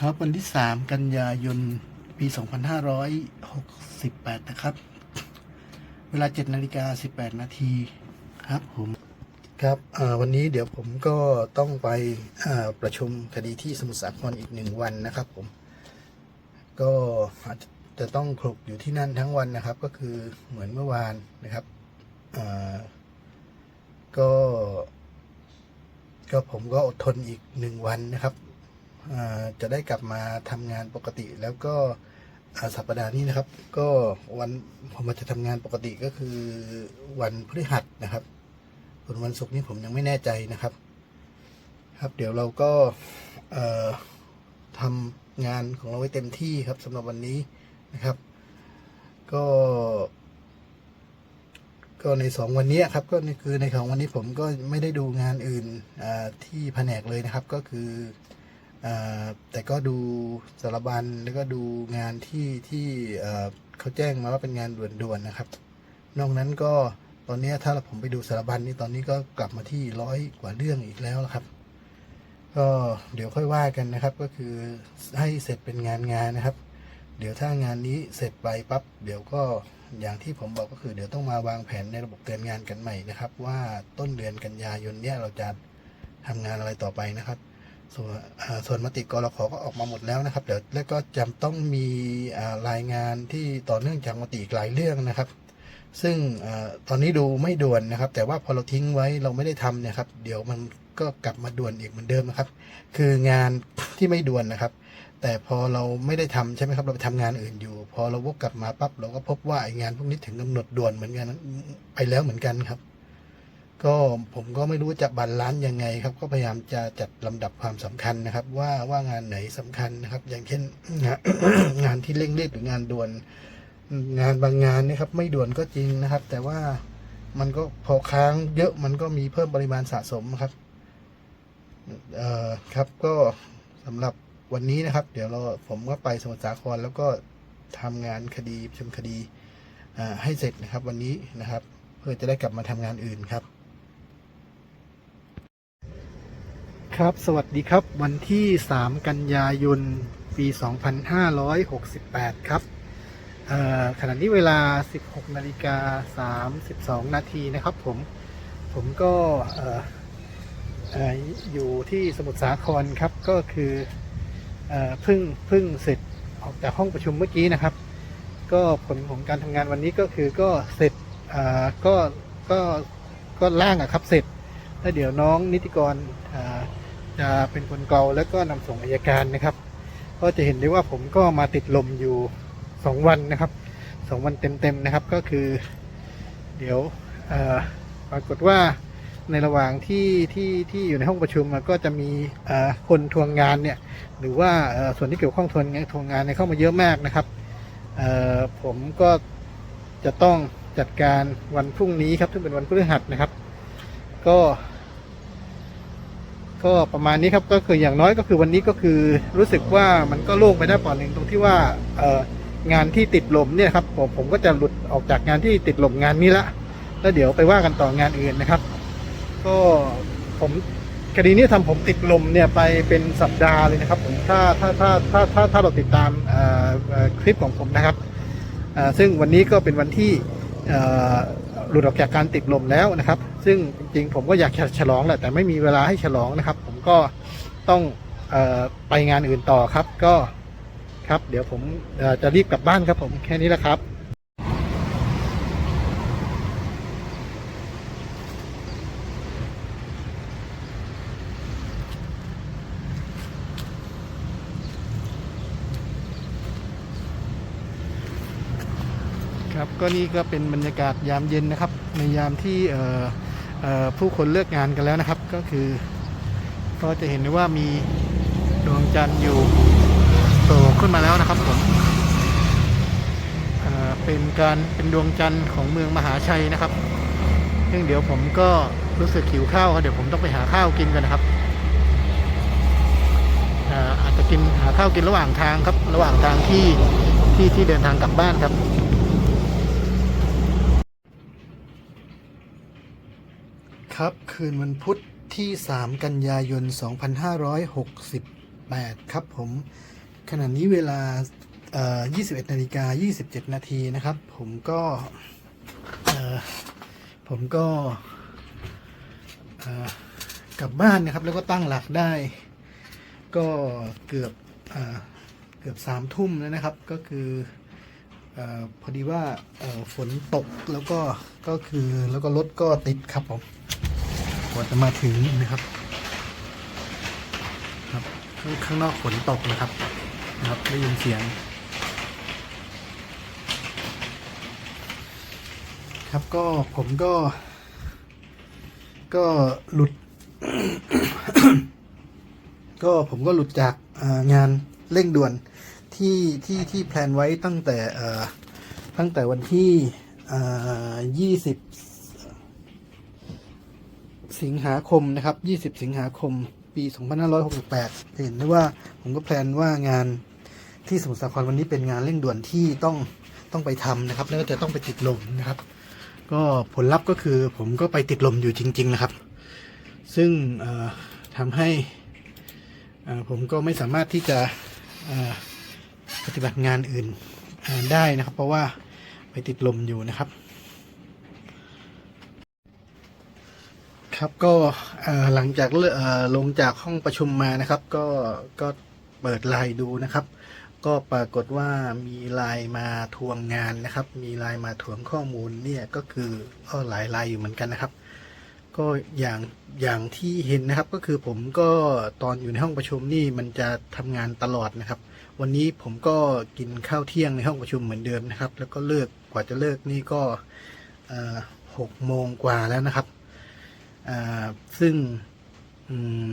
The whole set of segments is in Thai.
ครับวันที่ 3 กันยายน ปี 2568 นะครับ เวลา7นาฬิกา18 นาทีครับผมครับวันนี้เดี๋ยวผมก็ต้องไปประชุมคดีที่สมุทรสาครอีกหนึ่งวันนะครับผม ก็อาจจะต้องคลุกอยู่ที่นั่นทั้งวันนะครับ ก็คือเหมือนเมื่อวานนะครับก็ ก็ผมก็อดทนอีกหนึ่งวันนะครับ จะได้กลับมาทำงานปกติ แล้วก็สัปดาห์นี้นะครับ ก็วันผมจะทำงานปกติก็คือวันพฤหัสนะครับส่วนวันศุกร์นี้ผมยังไม่แน่ใจนะครับ ครับเดี๋ยวเราก็เอ่อทำงานของเราไว้เต็มที่ครับสำหรับวันนี้นะครับ ก็ ก็ในสองวันนี้ครับ ก็คือในของวันนี้ผมก็ไม่ได้ดูงานอื่นที่แผนกเลยนะครับ ก็คือ แต่ก็ดูสารบัญแล้วก็ดูงานที่ที่เขาแจ้งมาว่าเป็นงานด่วนๆนะครับ นอกนั้นก็ตอนนี้ถ้าผมไปดูสารบัญนี่ตอนนี้ก็กลับมาที่ร้อยกว่าเรื่องอีกแล้วครับ ก็เดี๋ยวค่อยว่ากันนะครับ ก็คือให้เสร็จเป็นงานงานนะครับ เดี๋ยวถ้างานนี้เสร็จไปปั๊บเดี๋ยวก็อย่างที่ผมบอกก็คือเดี๋ยวต้องมาวางแผนในระบบเตือนงานกันใหม่นะครับ ว่าต้นเดือนกันยายนเนี่ยเราจะทำงานอะไรต่อไปนะครับ ส่วนส่วนมติกรขอก็ออกมาหมดแล้วนะครับเดี๋ยวแล้วก็จำต้องมีรายงานที่ต่อเนื่องจากมติอีกหลายเรื่องนะครับ ซึ่งอตอนนี้ดูไม่ด่วนนะครับ แต่ว่าพอเราทิ้งไว้เราไม่ได้ทำเนี่ยครับ เดี๋ยวมันก็กลับมาด่วนอีกเหมือนเดิมนะครับ คืองานที่ไม่ด่วนนะครับ แต่พอเราไม่ได้ทำใช่ไหมครับเราไปทำงานอื่นอยู่ พอเราวกกลับมาปั๊บเราก็พบว่าไอ้งานพวกนี้ถึงกำหนดด่วนเหมือนกันไปแล้วเหมือนกันครับ ก็ผมก็ไม่รู้จะบาลานซ์ยังไงครับ ก็พยายามจะจัดลำดับความสำคัญนะครับ ว่าว่างานไหนสำคัญนะครับ อย่างเช่นงานที่เร่งรีบหรืองานด่วน งานบางงานนะครับ ไม่ด่วนก็จริงนะครับ แต่ว่ามันก็พอค้างเยอะมันก็มีเพิ่มปริมาณสะสมครับเอ่อครับก็สำหรับวันนี้นะครับ เดี๋ยวเราผมก็ไปสมุทรสาครแล้วก็ทำงานคดีชมคดีให้เสร็จนะครับ วันนี้นะครับ เพื่อจะได้กลับมาทำงานอื่นครับ ครับ สวัสดีครับ วันที่ 3 กันยายน ปี 2568 ครับขณะนี้เวลา 16นาฬิกา32 นาทีนะครับผม ผมก็อออยู่ที่สมุทรสาครครับ ก็คือเอเพิ่งเพิ่งเสร็จออกจากห้องประชุมเมื่อกี้นะครับ ก็ผลของการทำงานวันนี้ก็คือก็เสร็จก็ก็ก็ล่างอะครับเสร็จแล้วเดี๋ยวน้องนิติกรอ่า จะเป็นคนเกลาแล้วก็นำส่งอายการนะครับ ก็จะเห็นได้ว่าผมก็มาติดลมอยู่สองวันนะครับสองวันเต็มๆนะครับก็คือ เดี๋ยวปรากฏว่าในระหว่างที่ที่ที่อยู่ในห้องประชุมก็จะมีคนทวงงานเนี่ยหรือว่าส่วนที่เกี่ยวข้องทวงงานทวงงานเข้ามาเยอะมากนะครับผมก็จะต้องจัดการวันพรุ่งนี้ครับซึ่งเป็นวันพฤหัสนะครับ ก็ ก็ประมาณนี้ครับก็คืออย่างน้อยก็คือวันนี้ก็คือรู้สึกว่ามันก็โล่งไปได้ปอนหนึ่งตรงที่ว่าเอองานที่ติดลมเนี่ยครับผมผมก็จะหลุดออกจากงานที่ติดลมงานนี้ละแล้วเดี๋ยวไปว่ากันต่องานอื่นนะครับ ก็ผมคดีนี้ทำผมติดลมเนี่ยไปเป็นสัปดาห์เลยนะครับผมถ้าถ้าถ้าถ้าถ้าถ้าเราติดตามคลิปของผมนะครับซึ่งวันนี้ก็เป็นวันที่หลุดออกจากการติดลมแล้วนะครับ ซึ่งจริงๆ ผมก็อยากฉลองแหละแต่ไม่มีเวลาให้ฉลองนะครับ ผมก็ต้องออไปงานอื่นต่อครับ ก็ครับ เดี๋ยวผมจะรีบกลับบ้านครับ ผมแค่นี้แหละครับครับก็นี่ก็เป็นบรรยากาศยามเย็นนะครับ ในยามที่ ผู้คนเลิกงานกันแล้วนะครับ ก็คือก็จะเห็นได้ว่ามีดวงจันทร์อยู่โผล่ขึ้นมาแล้วนะครับผมเป็นการเป็นดวงจันทร์ของเมืองมหาชัยนะครับซึ่งเดี๋ยวผมก็รู้สึกหิวข้าวครับเดี๋ยวผมต้องไปหาข้าวกินกันนะครับอาจจะกินหาข้าวกินระหว่างทางครับ ระหว่างทางที่ที่ที่เดินทางกลับบ้านครับ ครับ คืนวันพุธที่ 3 กันยายน 2568 ครับผม ขณะนี้เวลาเอ่อ21 นาฬิกา 27 นาทีนะครับ ผมก็ผมก็กลับบ้านนะครับ แล้วก็ตั้งหลักได้ ก็เกือบเอเกือบสามทุ่มแล้วนะครับ ก็คือ ออพอดีว่าฝนตกแล้วก็ก็คือแล้วก็รถก็ติดครับผมกว่าจะมาถึงนะครับครับข้างข้างนอกฝนตกนะครับนะครับได้ยินเสียง ครับก็ผมก็ ก็หลุด ก็ผมก็หลุดจากงานเร่งด่วน ที่ที่ที่แพลนไว้ตั้งแต่ตั้งแต่วันที่ยี่สิบสิงหาคมนะครับยี่สิบสิงหาคมปี2568เห็นได้ว่าผมก็แพลนว่างานที่สมุทรสาครวันนี้เป็นงานเร่งด่วนที่ต้องต้องไปทำนะครับ แล้วก็จะต้องไปติดลมนะครับ ก็ผลลัพธ์ก็คือผมก็ไปติดลมอยู่จริง ๆ นะครับ ซึ่งเอ่อทำให้ผมก็ไม่สามารถที่จะ ปฏิบัติงานอื่นได้นะครับ เพราะว่าไปติดลมอยู่นะครับ ครับก็หลังจากลงจากห้องประชุมมานะครับ ก็ก็เปิดไลน์ดูนะครับ ก็ปรากฏว่ามีไลน์มาทวงงานนะครับ มีไลน์มาทวงข้อมูลเนี่ยก็คือก็หลายไลน์อยู่เหมือนกันนะครับ ก็อย่างอย่างที่เห็นนะครับก็คือผมก็ตอนอยู่ในห้องประชุมนี่มันจะทำงานตลอดนะครับ วันนี้ผมก็กินข้าวเที่ยงในห้องประชุมเหมือนเดิมนะครับ แล้วก็เลิกกว่าจะเลิกนี่ก็หกโมงกว่าแล้วนะครับ ซึ่งม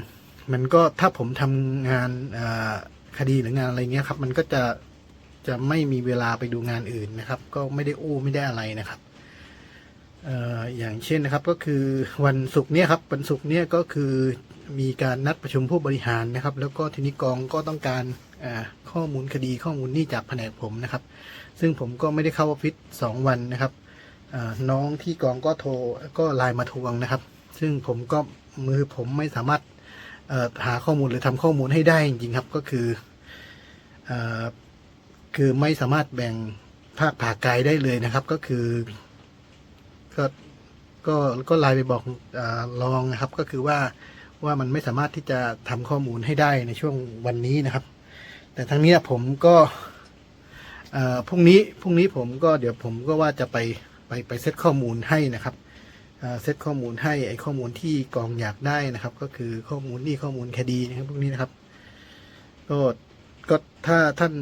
มันก็ถ้าผมทำงานคดีหรืองานอะไรเงี้ยครับ มันก็จะจะไม่มีเวลาไปดูงานอื่นนะครับ ก็ไม่ได้อู้ไม่ได้อะไรนะครับอย่างเช่นนะครับก็คือวันศุกร์เนี่ยครับวันศุกร์เนี่ยก็คือมีการนัดประชุมผู้บริหารนะครับ แล้วก็ทีนี้กองก็ต้องการ ข้อมูลคดีข้อมูลนี่จากแผนกผมนะครับ ซึ่งผมก็ไม่ได้เข้าออฟฟิศสองวันนะครับน้องที่กองก็โทรก็ไลน์มาทวงนะครับ ซึ่งผมก็มือผมไม่สามารถหาข้อมูลหรือทำข้อมูลให้ได้จริงๆครับก็คืออคือไม่สามารถแบ่งภาคผ่ากายได้เลยนะครับ ก็คือก็ก็ก็ไลน์ไปบอกอลองนะครับ ก็คือว่าว่ามันไม่สามารถที่จะทำข้อมูลให้ได้ในช่วงวันนี้นะครับ แต่ทั้งนี้ผมก็พรุ่งนี้พรุ่งนี้ผมก็เดี๋ยวผมก็ว่าจะไปไปไปเซตข้อมูลให้นะครับเซตข้อมูลให้ไอข้อมูลที่กองอยากได้นะครับ ก็คือข้อมูลนี่ข้อมูลคดีนะครับพวกนี้นะครับก็ก็ถ้าท่าน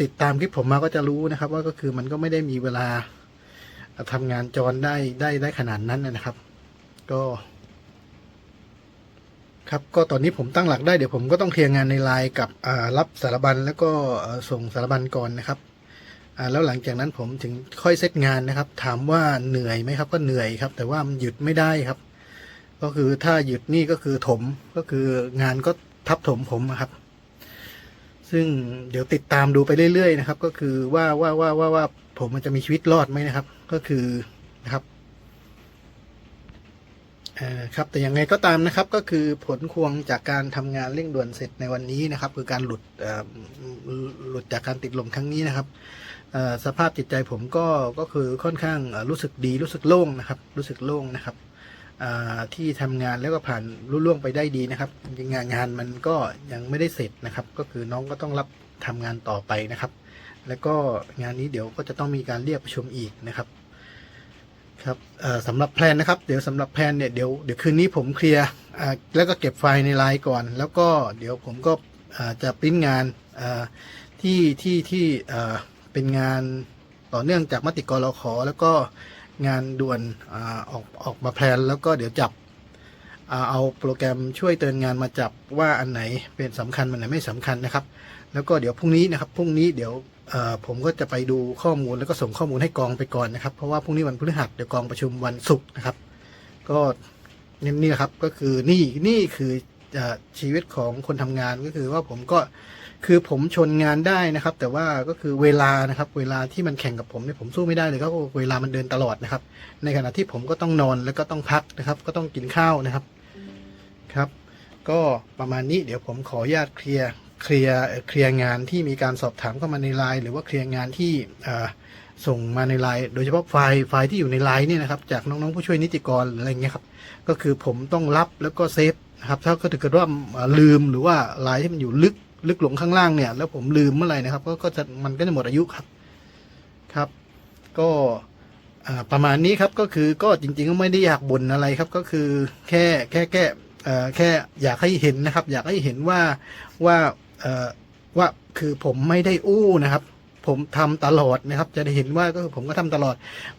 ติดตามคลิปผมมาก็จะรู้นะครับ ว่าก็คือมันก็ไม่ได้มีเวลาทำงานจรได้ได้ได้ขนาดนั้นนะครับ ก็ ครับก็ตอนนี้ผมตั้งหลักได้เดี๋ยวผมก็ต้องเคลียร์งานในไลน์กับรับสารบัญแล้วก็ส่งสารบัญก่อนนะครับแล้วหลังจากนั้นผมถึงค่อยเซตงานนะครับ ถามว่าเหนื่อยไหมครับ ก็เหนื่อยครับ แต่ว่ามันหยุดไม่ได้ครับ ก็คือถ้าหยุดนี่ก็คือถมก็คืองานก็ทับถมผมครับ ซึ่งเดี๋ยวติดตามดูไปเรื่อยๆนะครับ ก็คือว่าว่าว่าว่าว่าผมมันจะมีชีวิตรอดไหมนะครับ ก็คือนะครับ ครับแต่ยังไงก็ตามนะครับก็คือผลพวงจากการทำงานเร่งด่วนเสร็จในวันนี้นะครับ คือการหลุดหลุดจากการติดลมครั้งนี้นะครับสภาพจิตใจผมก็ก็คือค่อนข้างรู้สึกดีรู้สึกโล่งนะครับ รู้สึกโล่งนะครับที่ทำงานแล้วก็ผ่านรุ่ล่วงไปได้ดีนะครับงๆงานงานมันก็ยังไม่ได้เสร็จนะครับ ก็คือน้องก็ต้องรับทำงานต่อไปนะครับ แล้วก็งานนี้เดี๋ยวก็จะต้องมีการเรียกประชุมอีกนะครับ ครับสำหรับแพลนนะครับเดี๋ยวสำหรับแพลนเนี่ยเดี๋ยวเดี๋ยวคืนนี้ผมเคลียร์แล้วก็เก็บไฟล์ในไลน์ก่อน แล้วก็เดี๋ยวผมก็จะปริ้นงานที่ที่ที่เป็นงานต่อเนื่องจากมติกรขอ แล้วก็งานด่วนออกออกมาแพลนแล้วก็เดี๋ยวจับเอาโปรแกรมช่วยเตือนงานมาจับว่าอันไหนเป็นสำคัญอันไหนไม่สำคัญนะครับ แล้วก็เดี๋ยวพรุ่งนี้นะครับพรุ่งนี้เดี๋ยว ผมก็จะไปดูข้อมูลแล้วก็ส่งข้อมูลให้กองไปก่อนนะครับ เพราะว่าพรุ่งนี้วันพฤหัสเดี๋ยวกองประชุมวันศุกร์นะครับ ก็นี่นี่ครับก็คือนี่นี่คือชีวิตของคนทำงานก็คือว่าผมก็คือผมชนงานได้นะครับ แต่ว่าก็คือเวลานะครับ เวลาที่มันแข่งกับผมเนี่ยผมสู้ไม่ได้เลยก็เวลามันเดินตลอดนะครับ ในขณะที่ผมก็ต้องนอนแล้วก็ต้องพักนะครับ ก็ต้องกินข้าวนะครับครับ ก็ประมาณนี้เดี๋ยวผมขออนุญาตเคลียร์ เคลียร์เคลียร์งานที่มีการสอบถามเข้ามาในไลน์หรือว่าเคลียร์งานที่ส่งมาในไลน์โดยเฉพาะไฟล์ไฟล์ที่อยู่ในไลน์เนี่ยนะครับจากน้องๆผู้ช่วยนิติกรหรืออะไรเงี้ยครับก็คือผมต้องรับแล้วก็เซฟนะครับถ้าเกิดว่าอ่าลืมหรือว่าไลน์ที่มันอยู่ลึกลึกหลงข้างล่างเนี่ย แล้วผมลืมเมื่อไหร่นะครับ ก็จะมันก็จะหมดอายุครับครับ ก็ประมาณนี้ครับก็คือก็จริงๆก็ไม่ได้อยากบ่นอะไรครับ ก็คือแค่แค่แค่แค่อยากให้เห็นนะครับ อยากให้เห็นว่าว่า ว่าคือผมไม่ได้อู้นะครับ ผมทำตลอดนะครับ จะได้เห็นว่าก็คือผมก็ทำตลอด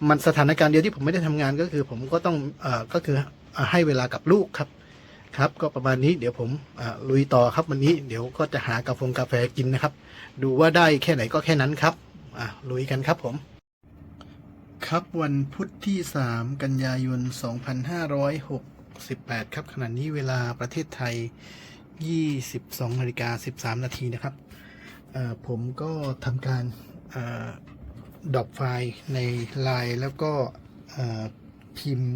มันสถานการณ์เดียวที่ผมไม่ได้ทำงานก็คือ ผมก็ต้องอก็คือให้เวลากับลูกครับครับ ก็ประมาณนี้เดี๋ยวผมลุยต่อครับวันนี้เดี๋ยวก็จะหากาแฟกาแฟกินนะครับ ดูว่าได้แค่ไหนก็แค่นั้นครับลุยกันครับผม ครับวันพุธที่ 3 กันยายน 2568 ครับขณะนี้เวลาประเทศไทย 22นาฬิกา13 นาทีนะครับ ผมก็ทำการดรอปไฟล์ในไลน์แล้วก็พิมพ์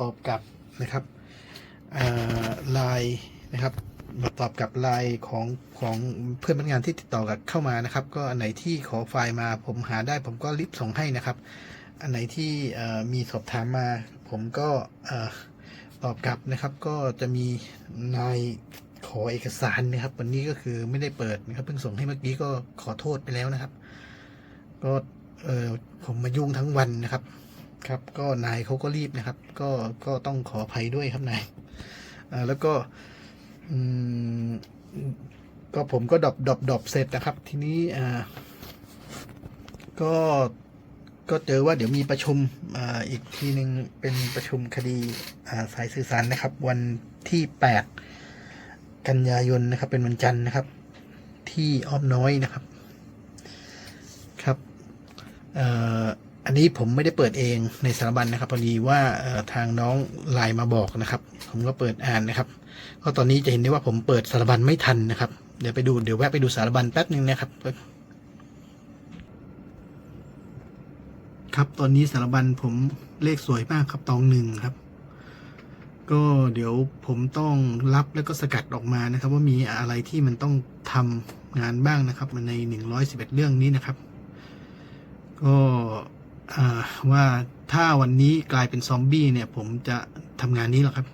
ตอบกลับนะครับไลน์นะครับตอบกับไลน์ของของเพื่อนพนักงานที่ติดต่อกับเข้ามานะครับ ก็อันไหนที่ขอไฟล์มาผมหาได้ผมก็รีบส่งให้นะครับ อันไหนที่มีสอบถามมา ผมก็ตอบกลับนะครับ ก็จะมีนาย ขอเอกสารนะครับ วันนี้ก็คือไม่ได้เปิดนะครับเพิ่งส่งให้เมื่อกี้ก็ขอโทษไปแล้วนะครับ ก็เออผมมายุ่งทั้งวันนะครับ ครับ ก็นายเขาก็รีบนะครับ ก็ก็ต้องขออภัยด้วยครับนายอ่าแล้วก็อืมก็ผมก็ดอปดอปดอปเสร็จนะครับ ทีนี้อ่าก็ก็เจอว่าเดี๋ยวมีประชุมอ่าอีกทีหนึ่งเป็นประชุมคดีอ่าสายสื่อสารนะครับ วันที่ 8 กันยายนนะครับ เป็นวันจันทร์นะครับ ที่อ้อมน้อยนะครับครับอันนี้ผมไม่ได้เปิดเองในสารบัญนะครับพอดีว่าทางน้องไลน์มาบอกนะครับ ผมก็เปิดอ่านนะครับ ก็ตอนนี้จะเห็นได้ว่าผมเปิดสารบัญไม่ทันนะครับ เดี๋ยวไปดูเดี๋ยวแวะไปดูสารบัญแป๊บนึงนะครับ ครับตอนนี้สารบัญผมเลขสวยมากครับตองหนึ่งครับ ก็เดี๋ยวผมต้องรับแล้วก็สกัดออกมานะครับ ว่ามีอะไรที่มันต้องทำงานบ้างนะครับในหนึ่งร้อยสิบเรื่องนี้นะครับ ก็ว่าถ้าวันนี้กลายเป็นซอมบี้เนี่ย ผมจะทำงานนี้หรอครับ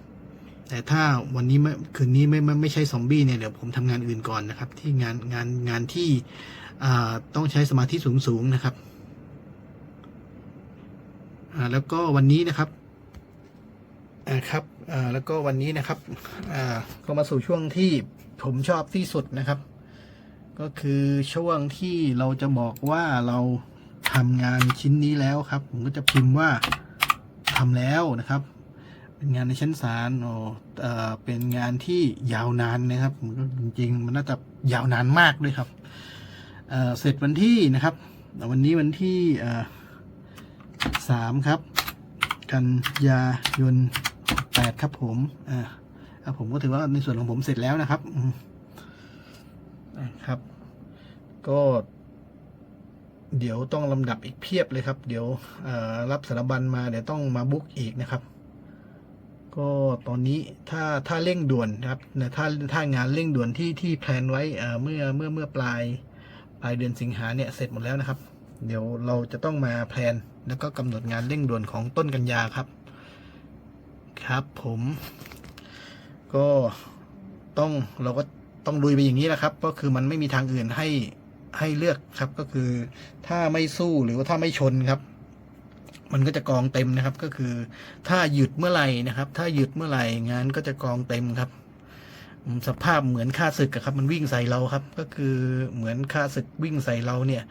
แต่ถ้าวันนี้ไม่คืนนี้ไม่ไม่ไม่ใช่ซอมบี้เนี่ยเดี๋ยวผมทำงานอื่นก่อนนะครับ ที่งานงานงานที่ต้องใช้สมาธิสูงสูงนะครับแล้วก็วันนี้นะครับอ่าครับ แล้วก็วันนี้นะครับอก็มาสู่ช่วงที่ผมชอบที่สุดนะครับ ก็คือช่วงที่เราจะบอกว่าเราทำงานชิ้นนี้แล้วครับ ผมก็จะพิมพ์ว่าทำแล้วนะครับ เป็นงานในชั้นศาลโอ้เอ่อเป็นงานที่ยาวนานนะครับจริงๆมันน่าจะยาวนานมากด้วยครับเเสร็จวันที่นะครับ วันนี้วันที่สามครับ กันยายน แปดครับผมอ่าผมก็ถือว่าในส่วนของผมเสร็จแล้วนะครับอืมอะครับ ก็ เดี๋ยวต้องลำดับอีกเพียบเลยครับ เดี๋ยวรับสารบัญมาเดี๋ยวต้องมาบุ๊กอีกนะครับ ก็ตอนนี้ถ้าถ้าเร่งด่วนนะครับถ้าถ้างานเร่งด่วนที่ที่แพลนไว้เอ่อเมื่อเมื่อเมื่อปลายปลายเดือนสิงหาเนี่ยเสร็จหมดแล้วนะครับ เดี๋ยวเราจะต้องมาแพลนแล้วก็กำหนดงานเร่งด่วนของต้นกันยาครับ ครับผมก็ต้องเราก็ต้องลุยไปอย่างนี้แหละครับ ก็คือมันไม่มีทางอื่นให้ให้เลือกครับก็คือถ้าไม่สู้หรือว่าถ้าไม่ชนครับ มันก็จะกองเต็มนะครับ ก็คือถ้าหยุดเมื่อไหร่นะครับ ถ้าหยุดเมื่อไหร่งานก็จะกองเต็มครับ สภาพเหมือนค่าศึกครับ มันวิ่งใส่เราครับ ก็คือเหมือนค่าศึกวิ่งใส่เราเนี่ย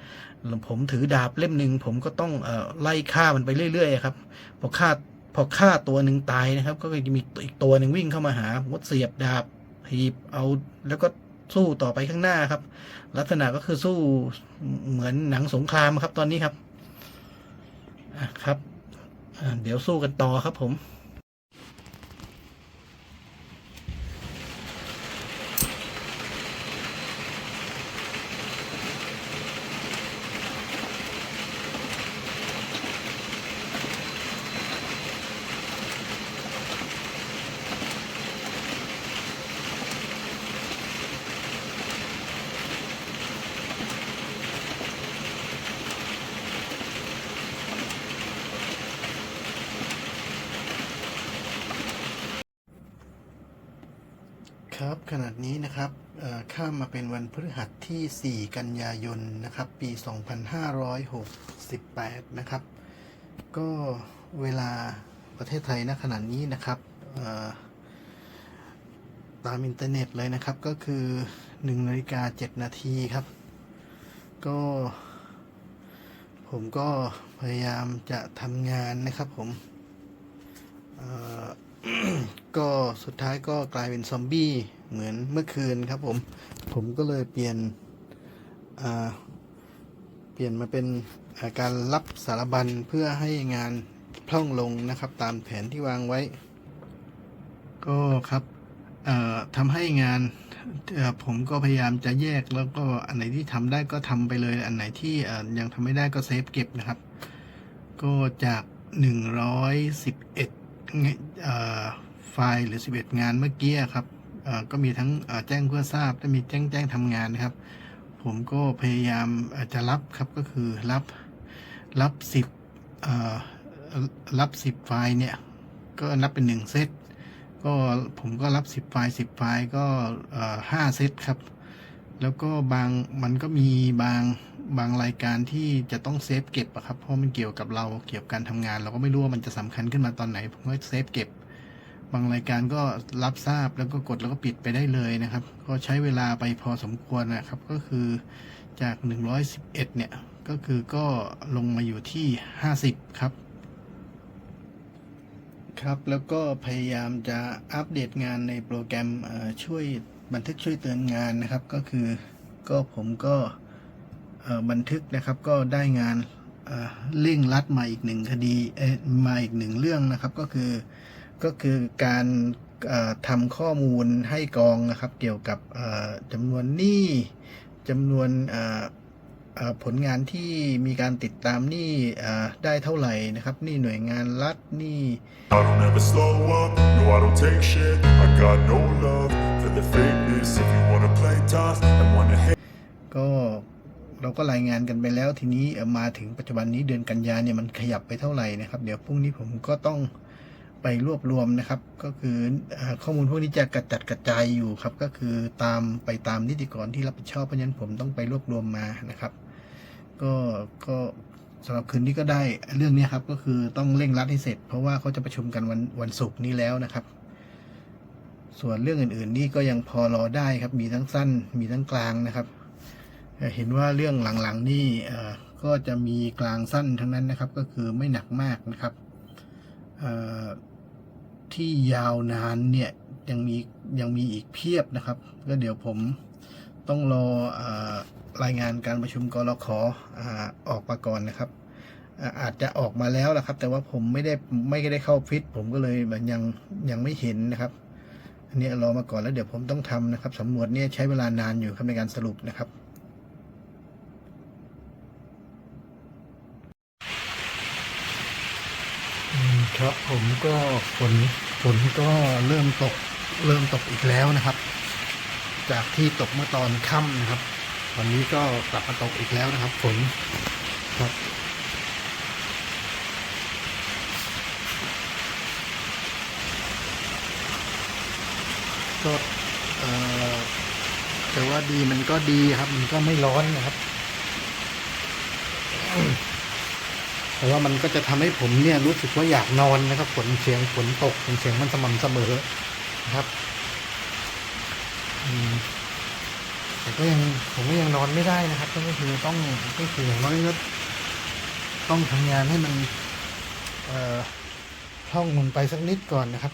ผมถือดาบเล่มหนึ่งผมก็ต้องอไล่ฆ่ามันไปเรื่อยๆครับพอฆ่า พอฆ่าตัวหนึ่งตายนะครับ ก็จะมีอีกตัวหนึ่งวิ่งเข้ามาหาผมก็เสียบดาบหีบเอาแล้วก็สู้ต่อไปข้างหน้าครับ ลักษณะก็คือสู้เหมือนหนังสงครามครับตอนนี้ครับครับเดี๋ยวสู้กันต่อครับผม ครับขนาดนี้นะครับข้ามมาเป็นวันพฤหัสที่ 4 กันยายนนะครับ ปี 2568 นะครับ ก็เวลาประเทศไทยณขณะนี้นะครับตามอินเทอร์เน็ตเลยนะครับก็คือ1นาฬิกา7นาทีครับ ก็ ผมก็พยายามจะทำงานนะครับผมก็สุดท้ายก็กลายเป็นซอมบี้ เหมือนเมื่อคืนครับผม ผมก็เลยเปลี่ยนเปลี่ยนมาเป็นาการรับสารบัญเพื่อให้งานพล่องลงนะครับ ตามแผนที่วางไว้ ก็ครับทำให้งานผมก็พยายามจะแยกแล้วก็อันไหนที่ทำได้ก็ทำไปเลย อันไหนที่ยังทำไม่ได้ก็เซฟเก็บนะครับ ก็จาก 111เอ่อไฟล์หรือ 11 งานเมื่อกี้ครับ ก็มีทั้งแจ้งเพื่อทราบและมีแจ้งแจ้งทำงานนะครับ ผมก็พยายามจะรับครับก็คือรับรับ10เอ่อรับ10ไฟล์เนี่ยก็นับเป็น1เซตก็ผมก็รับ10ไฟล์10ไฟล์ก็เอ่อ5เซตครับ แล้วก็บางมันก็มีบางบางรายการที่จะต้องเซฟเก็บอะครับเพราะมันเกี่ยวกับเราเกี่ยวกับการทำงาน เราก็ไม่รู้ว่ามันจะสำคัญขึ้นมาตอนไหน ผมก็เซฟเก็บ บางรายการก็รับทราบแล้วก็กดแล้วก็ปิดไปได้เลยนะครับ ก็ใช้เวลาไปพอสมควรนะครับ ก็คือจาก 111 เนี่ย ก็คือก็ลงมาอยู่ที่ 50 ครับ ครับแล้วก็พยายามจะอัปเดตงานในโปรแกรมช่วยบันทึกช่วยเตือนงานนะครับ ก็คือก็ผมก็บันทึกนะครับก็ได้งานเอ่อเร่งรัดมาอีกหนึ่งคดีมาอีกหนึ่งเรื่องนะครับ ก็คือ ก็คือการเอ่อทำข้อมูลให้กองนะครับ เกี่ยวกับเอ่อจำนวนหนี้จำนวนเอ่อเอ่อผลงานที่มีการติดตามหนี่ได้เท่าไหร่นะครับหนี่หน่วยงานรัฐหนี่ I don't ever slow up, no I don't take shit I got no love for the fakeness If you wanna play tough and wanna hate ก็เราก็รายงานกันไปแล้วทีนี้เอ่อมาถึงปัจจุบันนี้เดือนกันยาเนี่ยมันขยับไปเท่าไหร่นะครับ เดี๋ยวพรุ่งนี้ผมก็ต้อง ไปรวบรวมนะครับ ก็คือข้อมูลพวกนี้จะกระจัดกระจายอยู่ครับ ก็คือตามไปตามนิติกรที่รับผิดชอบเพราะฉะนั้นผมต้องไปรวบรวมมานะครับ ก็ก็สำหรับคืนนี้ก็ได้เรื่องนี้ครับก็คือต้องเร่งรัดให้เสร็จ เพราะว่าเขาจะประชุมกันวันวันศุกร์นี้แล้วนะครับ ส่วนเรื่องอื่นๆนี่ก็ยังพอรอได้ครับ มีทั้งสั้น มีทั้งกลางนะครับ เห็นว่าเรื่องหลังๆนี่ก็จะมีกลางสั้นทั้งนั้นนะครับ ก็คือไม่หนักมากนะครับ ที่ยาวนานเนี่ยยังมียังมีอีกเพียบนะครับก็เดี๋ยวผมต้องรออรายงานการประชุมกรขอออกมาก่อนนะครับอาจจะออกมาแล้วละครับ แต่ว่าผมไม่ได้ไม่ได้เข้าฟิตผมก็เลยแบบยังยังไม่เห็นนะครับ อันนี้รอมาก่อนแล้วเดี๋ยวผมต้องทำนะครับสำรวจเนี่ยใช้เวลานานอยู่ครับในการสรุปนะครับ ครับผมก็ฝนฝนก็เริ่มตกเริ่มตกอีกแล้วนะครับ จากที่ตกเมื่อตอนค่ำนะครับวันนี้ก็กลับมาตกอีกแล้วนะครับ ฝนครับก็เอ่อแต่ว่าดีมันก็ดีครับ มันก็ไม่ร้อนนะครับ แต่ว่ามันก็จะทำให้ผมเนี่ยรู้สึกว่าอยากนอนนะครับฝนเสียงฝนตกเสียงมันสม่ำเสมอนะครับแต่ก็ยังผมก็ยังนอนไม่ได้นะครับ ก็คือต้องก็คืออย่างน้อยก็ต้องทำงานให้มันเอ่อท่องมันไปสักนิดก่อนนะครับ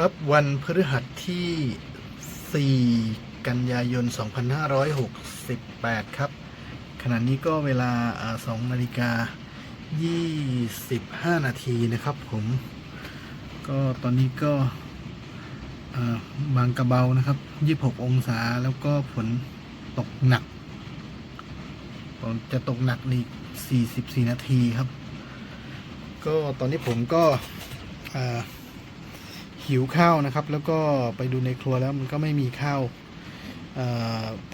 ครับ วันพฤหัสที่ 4 กันยายน 2568 ครับ ขณะนี้ก็เวลา 2 นาฬิกา 25 นาทีนะครับผม ก็ตอนนี้ก็บางกระเบานะครับ 26 องศาแล้วก็ฝนตกหนัก จะตกหนักอีก 44 นาทีครับ ก็ตอนนี้ผมก็อ่า หิวข้าวนะครับ แล้วก็ไปดูในครัวแล้วมันก็ไม่มีข้าว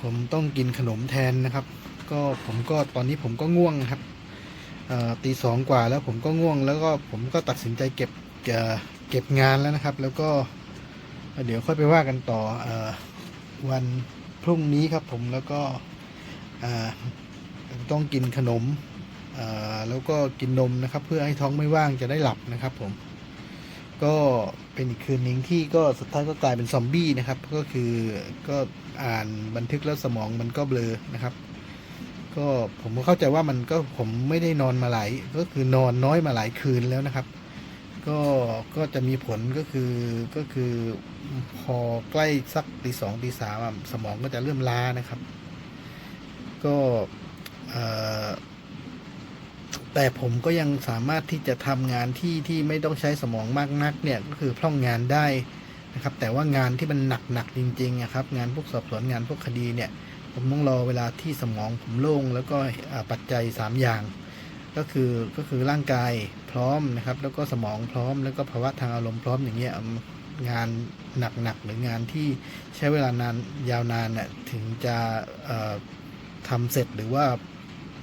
ผมต้องกินขนมแทนนะครับ ก็ผมก็ตอนนี้ผมก็ง่วงครับตีสองกว่าแล้วผมก็ง่วง แล้วก็ผมก็ตัดสินใจเก็บเก็บงานแล้วนะครับ แล้วก็เดี๋ยวค่อยไปว่ากันต่ออวันพรุ่งนี้ครับผมแล้วก็ต้องกินขนมแล้วก็กินนมนะครับ เพื่อให้ท้องไม่ว่างจะได้หลับนะครับผม ก็เป็นอีกคืนหนึ่งที่ก็สุดท้ายก็กลายเป็นซอมบี้นะครับ ก็คือก็อ่านบันทึกแล้วสมองมันก็เบลอนะครับ ก็ผมก็เข้าใจว่ามันก็ผมไม่ได้นอนมาหลายก็คือนอนน้อยมาหลายคืนแล้วนะครับ ก็ก็จะมีผลก็คือก็คือพอใกล้สักตีสองตีสามสมองก็จะเริ่มล้านะครับ ก็เอ่อ แต่ผมก็ยังสามารถที่จะทำงานที่ที่ไม่ต้องใช้สมองมากนักเนี่ยก็คือพร่องงานได้นะครับ แต่ว่างานที่มันหนักหนักๆจริงๆอะครับ งานพวกสอบสวนงานพวกคดีเนี่ย ผมต้องรอเวลาที่สมองผมโล่งแล้วก็ปัจจัย 3 อย่าง ก็คือก็คือร่างกายพร้อมนะครับ แล้วก็สมองพร้อม แล้วก็ภาวะทางอารมณ์พร้อมอย่างเงี้ยงานหนักๆหรืองานที่ใช้เวลานานยาวนานน่ะถึงจะทำเสร็จหรือว่า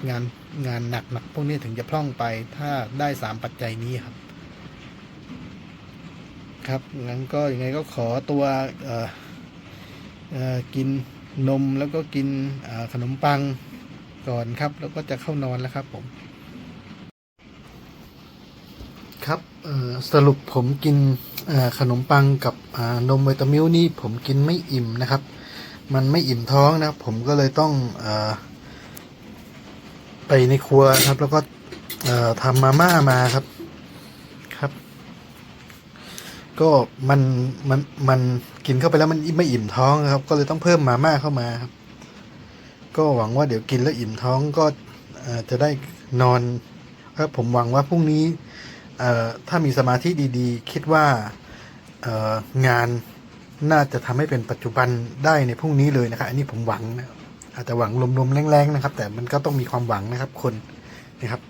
งานงานหนักๆพวกนี้ถึงจะพร่องไปถ้าได้สามปัจจัยนี้ครับ ครับงั้นก็ยังไงก็ขอตัวกินนมแล้วก็กินขนมปังก่อนครับ แล้วก็จะเข้านอนแล้วครับผม ครับสรุปผมกินขนมปังกับนมไวตามิลนี่ผมกินไม่อิ่มนะครับ มันไม่อิ่มท้องนะผมก็เลยต้องอ ไปในครัวครับ แล้วก็ทำมาม่ามาครับครับ ก็มันมันมันกินเข้าไปแล้วมันไม่อิ่มท้องครับ ก็เลยต้องเพิ่มมาม่าเข้ามาครับ ก็หวังว่าเดี๋ยวกินแล้วอิ่มท้องก็จะได้นอนครับผมหวังว่าพรุ่งนี้ถ้ามีสมาธิดีๆ คิดว่างานน่าจะทำให้เป็นปัจจุบันได้ในพรุ่งนี้เลยนะครับอันนี้ผมหวังนะ อาจจะหวังลมๆแรงๆนะครับ แต่มันก็ต้องมีความหวังนะครับคนนะครับ